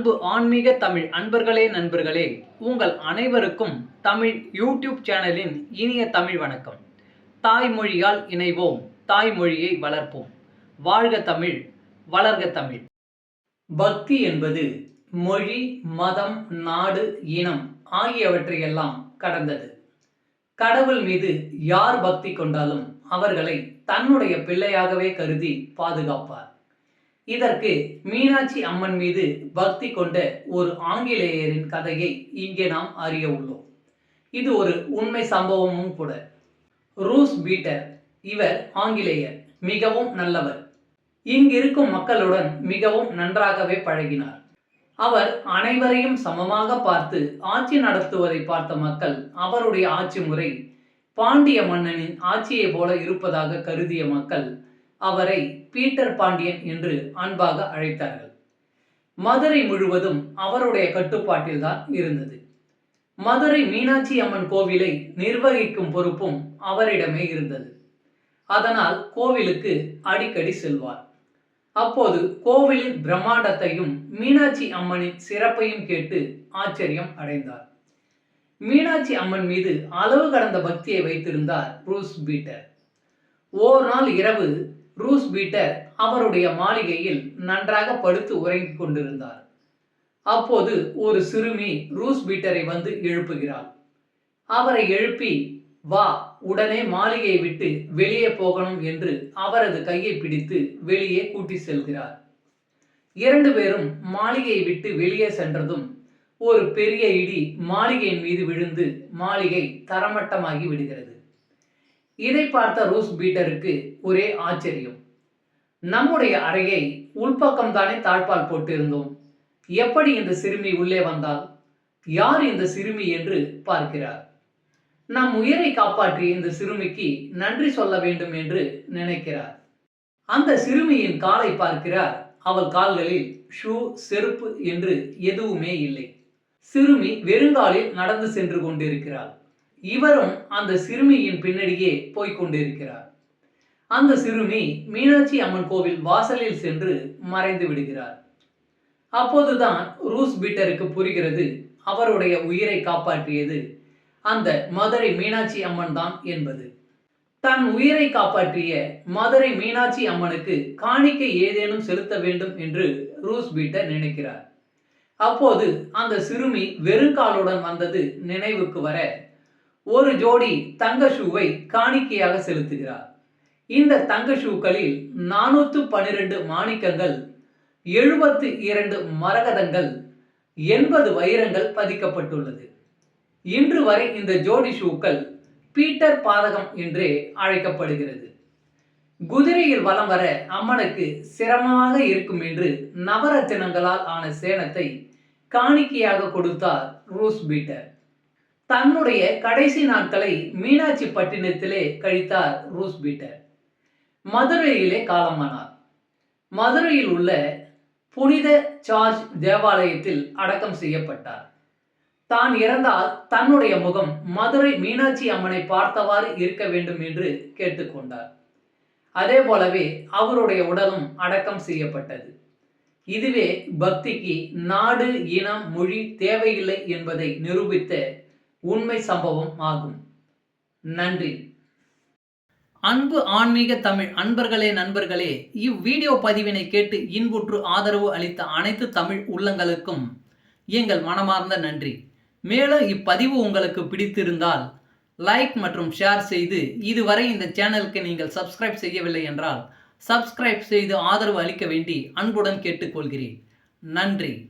அன்பு ஆன்மீக தமிழ் அன்பர்களே நண்பர்களே உங்கள் அனைவருக்கும் தமிழ் யூடியூப் சேனலின் இனிய தமிழ் வணக்கம். தாய்மொழியால் இணைவோம் தாய்மொழியை வளர்ப்போம். வாழ்க தமிழ் வளர்க தமிழ். பக்தி என்பது மொழி மதம் நாடு இனம் ஆகியவற்றையெல்லாம் கடந்தது. கடவுள் மீது யார் பக்தி கொண்டாலும் அவர்களை தன்னுடைய பிள்ளையாகவே கருதி பாதுகாப்பார். இதற்கு மீனாட்சி அம்மன் மீது பக்தி கொண்ட ஒரு ஆங்கிலேயரின் கதையை இங்கே நாம் அறிய உள்ளோம். இது ஒரு உண்மை சம்பவமும் கூட. ரூஸ் பீட்டர் இவர் ஆங்கிலேயர் மிகவும் நல்லவர். இங்கிருக்கும் மக்களுடன் மிகவும் நன்றாகவே பழகினார். அவர் அனைவரையும் சமமாக பார்த்து ஆட்சி நடத்துவதை பார்த்த மக்கள் அவருடைய ஆட்சி முறை பாண்டிய மன்னனின் ஆட்சியைப் போல இருப்பதாக கருதிய மக்கள் அவரை பீட்டர் பாண்டியன் என்று அன்பாக அழைத்தார்கள். மதுரை முழுவதும் அவருடைய கட்டுப்பாட்டில்தான் இருந்தது. மதுரை மீனாட்சி அம்மன் கோவிலை நிர்வகிக்கும் பொறுப்பும் அவரிடமே இருந்தது. அதனால் கோவிலுக்கு அடிக்கடி செல்வார். அப்போது கோவிலின் பிரம்மாண்டத்தையும் மீனாட்சி அம்மனின் சிறப்பையும் கேட்டு ஆச்சரியம் அடைந்தார். மீனாட்சி அம்மன் மீது அளவு கடந்த பக்தியை வைத்திருந்தார் ப்ரூஸ் பீட்டர். ஓர் நாள் இரவு ரூஸ் பீட்டர் அவருடைய மாளிகையில் நன்றாக படுத்து உறங்கிக் கொண்டிருந்தார். அப்போது ஒரு சிறுமி ரூஸ் பீட்டரை வந்து எழுப்புகிறாள். அவரை எழுப்பி வா உடனே மாளிகையை விட்டு வெளியே போகணும் என்று அவரது கையை பிடித்து வெளியே கூட்டி செல்கிறார். இரண்டு பேரும் மாளிகையை விட்டு வெளியே சென்றதும் ஒரு பெரிய இடி மாளிகையின் மீது விழுந்து மாளிகை தரமட்டமாகி விடுகிறது. இதை பார்த்த ரூஸ் பீட்டருக்கு ஒரே ஆச்சரியம். நம்முடைய அறையை உள்பக்கம் தானே தாழ்பால் போட்டிருந்தோம். எப்படி இந்த சிறுமி உள்ளே வந்தால்? யார் இந்த சிறுமி என்று பார்க்கிறார். நம் உயிரை காப்பாற்றிய இந்த சிறுமிக்கு நன்றி சொல்ல வேண்டும் என்று நினைக்கிறார். அந்த சிறுமியின் காலை பார்க்கிறார். அவள் கால்களில் ஷூ செருப்பு என்று எதுவுமே இல்லை. சிறுமி வெறுங்காலில் நடந்து சென்று கொண்டிருக்கிறாள். இவரும் அந்த சிறுமியின் பின்னடியே போய்க் கொண்டிருக்கிறார். அந்த சிறுமி மீனாட்சி அம்மன் கோவில் வாசலில் சென்று மறைந்து விடுகிறார். அப்போதுதான் ரூஸ் பீட்டருக்கு புரிகிறது அவருடைய உயிரை காப்பாற்றியது அந்த மதுரை மீனாட்சி அம்மன் தான் என்பது. தன் உயிரை காப்பாற்றிய மதுரை மீனாட்சி அம்மனுக்கு காணிக்கை ஏதேனும் செலுத்த வேண்டும் என்று ரூஸ் பீட்டர் நினைக்கிறார். அப்போது அந்த சிறுமி வெறுங்காலுடன் வந்தது நினைவுக்கு வர ஒரு ஜோடி தங்க ஷூவை காணிக்கையாக செலுத்துகிறார். இந்த தங்க ஷூக்களில் நானூற்று பன்னிரண்டு மாணிக்கங்கள் எழுபத்து இரண்டு மரகதங்கள் எண்பது வைரங்கள் பதிக்கப்பட்டுள்ளது. இன்று வரை இந்த ஜோடி ஷூக்கள் பீட்டர் பாதகம் என்றே அழைக்கப்படுகிறது. குதிரையில் வலம் வர அம்மனுக்கு சிரமமாக இருக்கும் என்று நவரத்தினங்களால் ஆன சேனத்தை காணிக்கையாக கொடுத்தார் ரூஸ் பீட்டர். தன்னுடைய கடைசி நாட்களை மீனாட்சி பட்டினத்திலே கழித்தார் ரூஸ் பீட்டர். மதுரையிலே காலமானார். மதுரையில் உள்ள புனித சார்ஜ் தேவாலயத்தில் அடக்கம் செய்யப்பட்டார். தான் இறந்தால் தன்னுடைய முகம் மதுரை மீனாட்சி அம்மனை பார்த்தவாறு இருக்க வேண்டும் என்று கேட்டுக்கொண்டார் அதே போலவே அவருடைய உடலும் அடக்கம் செய்யப்பட்டது. இதுவே பக்திக்கு நாடு இனம் மொழி தேவையில்லை என்பதை நிரூபித்த உண்மை சம்பவம் ஆகும். நன்றி. அன்பு ஆன்மீக தமிழ் அன்பர்களே நண்பர்களே இவ்வீடியோ பதிவினை கேட்டு இன்புற்று ஆதரவு அளித்த அனைத்து தமிழ் உள்ளங்களுக்கும் எங்கள் மனமார்ந்த நன்றி. மேலும் இப்பதிவு உங்களுக்கு பிடித்திருந்தால் லைக் மற்றும் ஷேர் செய்து இதுவரை இந்த சேனலுக்கு நீங்கள் சப்ஸ்கிரைப் செய்யவில்லை என்றால் சப்ஸ்கிரைப் செய்து ஆதரவு அளிக்க வேண்டி அன்புடன் கேட்டுக்கொள்கிறேன். நன்றி.